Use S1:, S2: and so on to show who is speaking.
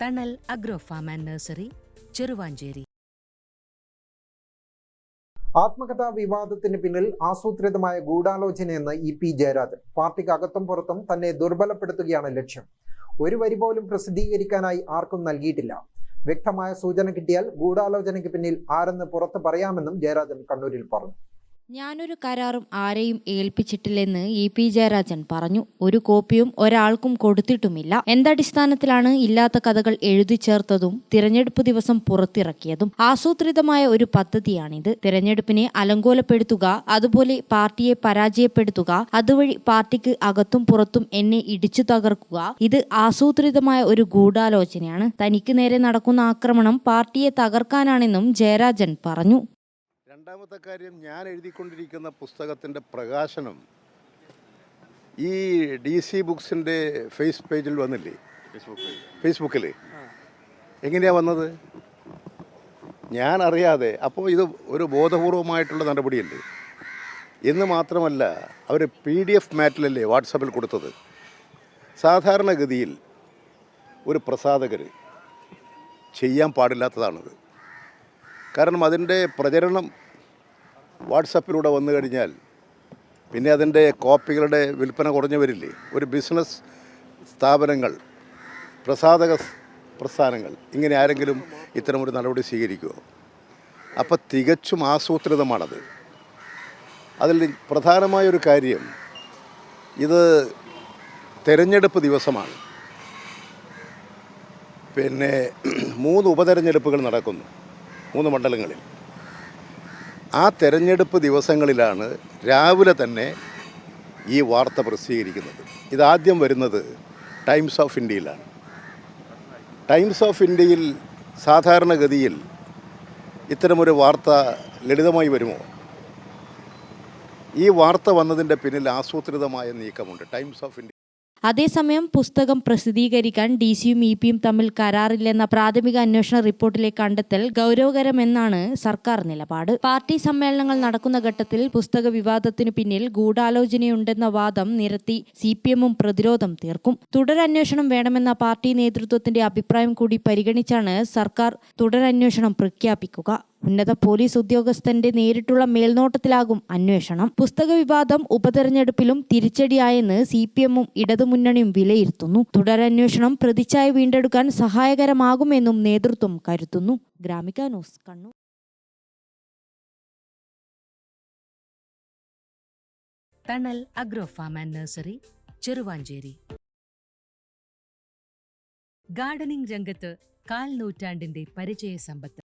S1: Thanal agro farm and nursery Cheruvanchery.
S2: ആത്മകഥാ വിവാദത്തിന് പിന്നിൽ ആസൂത്രിതമായ ഗൂഢാലോചനയെന്ന് ഇ പി ജയരാജൻ. പാർട്ടിക്ക് അകത്തും പുറത്തും തന്നെ ദുർബലപ്പെടുത്തുകയാണ് ലക്ഷ്യം. ഒരു വരി പോലും പ്രസിദ്ധീകരിക്കാനായി ആർക്കും നൽകിയിട്ടില്ല. വ്യക്തമായ സൂചന കിട്ടിയാൽ ഗൂഢാലോചനയ്ക്ക് പിന്നിൽ ആരെന്ന് പുറത്ത് പറയാമെന്നും ജയരാജൻ കണ്ണൂരിൽ പറഞ്ഞു.
S3: ഞാനൊരു കരാറും ആരെയും ഏൽപ്പിച്ചിട്ടില്ലെന്ന് ഇ. പി. ജയരാജൻ പറഞ്ഞു. ഒരു കോപ്പിയും ഒരാൾക്കും കൊടുത്തിട്ടുമില്ല. എന്തടിസ്ഥാനത്തിലാണ് ഇല്ലാത്ത കഥകൾ എഴുതി ചേർത്തതും തിരഞ്ഞെടുപ്പ് ദിവസം പുറത്തിറക്കിയതും? ആസൂത്രിതമായ ഒരു പദ്ധതിയാണിത്. തിരഞ്ഞെടുപ്പിനെ അലങ്കോലപ്പെടുത്തുക അതുപോലെ പാർട്ടിയെ പരാജയപ്പെടുത്തുക അതുവഴി പാർട്ടിക്ക് അകത്തും പുറത്തും എന്നെ ഇടിച്ചു തകർക്കുക ഇത് ആസൂത്രിതമായ ഒരു ഗൂഢാലോചനയാണ്. തനിക്ക് നേരെ നടക്കുന്ന ആക്രമണം പാർട്ടിയെ തകർക്കാനാണെന്നും ജയരാജൻ പറഞ്ഞു.
S4: രണ്ടാമത്തെ കാര്യം ഞാൻ എഴുതിക്കൊണ്ടിരിക്കുന്ന പുസ്തകത്തിന്റെ പ്രകാശനം ഈ ഡി സി ബുക്സിന്റെ ഫേസ് പേജിൽ വന്നില്ലേ? ഫേസ്ബുക്കിൽ എങ്ങനെയാണ് വന്നത്? ഞാൻ അറിയാതെ അപ്പോൾ ഇത് ഒരു ബോധപൂർവമായിട്ടുള്ള നടപടിയല്ലേ? എന്ന് മാത്രമല്ല അവർ പി ഡി എഫ് മാറ്റിലല്ലേ വാട്സപ്പിൽ കൊടുത്തത്? സാധാരണഗതിയിൽ ഒരു പ്രസാധകർ ചെയ്യാൻ പാടില്ലാത്തതാണത്. കാരണം അതിന്റെ പ്രചരണം വാട്സപ്പിലൂടെ വന്നു കഴിഞ്ഞാൽ പിന്നെ അതിന്റെ കോപ്പികളുടെ വിൽപ്പന കുറഞ്ഞു വരില്ലേ ഒരു ബിസിനസ് സ്ഥാപനങ്ങൾ പ്രസാദക പ്രസ്ഥാനങ്ങൾ ഇങ്ങനെ ആരെങ്കിലും ഇത്തരമൊരു നടപടി സ്വീകരിക്കുമോ അപ്പോൾ തികച്ചും ആസൂത്രിതമാണത്. അതിൽ പ്രധാനമായൊരു കാര്യം ഇത് തെരഞ്ഞെടുപ്പ് ദിവസമാണ്. പിന്നെ മൂന്ന് ഉപതെരഞ്ഞെടുപ്പുകൾ നടക്കുന്നു മൂന്ന് മണ്ഡലങ്ങളിൽ. ആ തെരഞ്ഞെടുപ്പ് ദിവസങ്ങളിലാണ് രാവിലെ തന്നെ ഈ വാർത്ത പ്രസിദ്ധീകരിക്കുന്നത്. ഇതാദ്യം വരുന്നത് ടൈംസ് ഓഫ് ഇന്ത്യയിലാണ്. ടൈംസ് ഓഫ് ഇന്ത്യയിൽ സാധാരണഗതിയിൽ ഇത്തരമൊരു വാർത്ത ലളിതമായി വരുമോ? ഈ വാർത്ത വന്നതിന്റെ പിന്നിൽ ആസൂത്രിതമായ നീക്കമുണ്ട്. ടൈംസ് ഓഫ് ഇന്ത്യ
S3: അതേസമയം പുസ്തകം പ്രസിദ്ധീകരിക്കാൻ ഡി സിയും ഇ പിയും തമ്മിൽ കരാറില്ലെന്ന പ്രാഥമിക അന്വേഷണ റിപ്പോർട്ടിലെ കണ്ടെത്തൽ ഗൗരവകരമെന്നാണ് സർക്കാർ നിലപാട്. പാർട്ടി സമ്മേളനങ്ങൾ നടക്കുന്ന ഘട്ടത്തിൽ പുസ്തക വിവാദത്തിനു പിന്നിൽ ഗൂഢാലോചനയുണ്ടെന്ന വാദം നിരത്തി സി പി എമ്മും പ്രതിരോധം തീർക്കും. തുടരന്വേഷണം വേണമെന്ന പാർട്ടി നേതൃത്വത്തിന്റെ അഭിപ്രായം കൂടി പരിഗണിച്ചാണ് സർക്കാർ തുടരന്വേഷണം പ്രഖ്യാപിക്കുക. ഉന്നത പോലീസ് ഉദ്യോഗസ്ഥന്റെ നേരിട്ടുള്ള മേൽനോട്ടത്തിലാകും അന്വേഷണം. പുസ്തക വിവാദം ഉപതെരഞ്ഞെടുപ്പിലും തിരിച്ചടിയായെന്ന് സി പി എമ്മും ഇടതുമുന്നണിയും വിലയിരുത്തുന്നു. തുടരന്വേഷണം പ്രതിച്ഛായ വീണ്ടെടുക്കാൻ സഹായകരമാകുമെന്നും നേതൃത്വം കരുതുന്നു. Gramika news Kannur.
S1: Thanal agro farm and nursery Cheruvanchery. Gardening രംഗത്ത് കാൽ നൂറ്റാണ്ടിന്റെ പരിചയ സമ്പത്ത്.